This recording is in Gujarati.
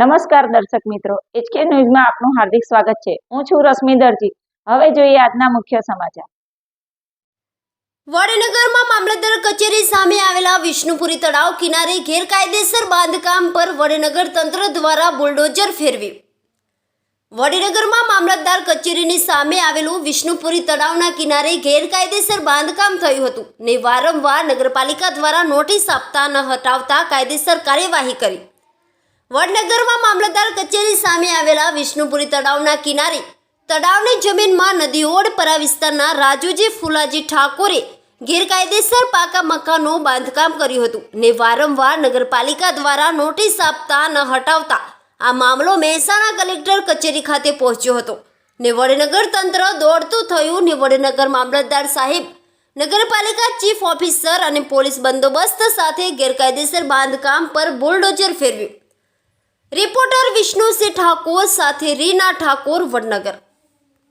નમસ્કાર દર્શક મિત્રો એચકે ન્યૂઝમાં આપનું હાર્દિક સ્વાગત છે. હું છું રશ્મિ દરજી. હવે જોઈએ આજના મુખ્ય સમાચાર. વડનગરમાં મામલતદાર કચેરી સામે આવેલા વિષ્ણુપુરી તળાવ કિનારે ગેરકાયદેસર બાંધકામ પર વડનગર તંત્ર દ્વારા બુલડોઝર ફેરવ્યું. વડનગરમાં મામલતદાર કચેરીની સામે આવેલું વિષ્ણુપુરી તળાવના કિનારે ગેરકાયદેસર બાંધકામ થયું હતું ને વારંવાર નગરપાલિકા દ્વારા નોટિસ આપતા ન હટાવતા કાયદેસર કાર્યવાહી કરી. વડનગરમાં મામલતદાર કચેરી સામે આવેલા વિષ્ણુપુરી તળાવના કિનારે તળાવની જમીનમાં નદીઓડપરા વિસ્તારના રાજુજી ફુલાજી ઠાકોરે ગેરકાયદેસર પાકા મકાનનું બાંધકામ કર્યું હતું ને વારંવાર નગરપાલિકા દ્વારા નોટિસ આપતા ન હટાવતા આ મામલો મહેસાણા કલેક્ટર કચેરી ખાતે પહોંચ્યો હતો. ને વડનગર તંત્ર દોડતું થયું ને વડનગર મામલતદાર સાહેબ, નગરપાલિકા ચીફ ઓફિસર અને પોલીસ બંદોબસ્ત સાથે ગેરકાયદેસર બાંધકામ પર બુલડોઝર ફેરવ્યું. રિપોર્ટર વિષ્ણુસિંહ ઠાકોર સાથે રીના ઠાકોર વડનગર.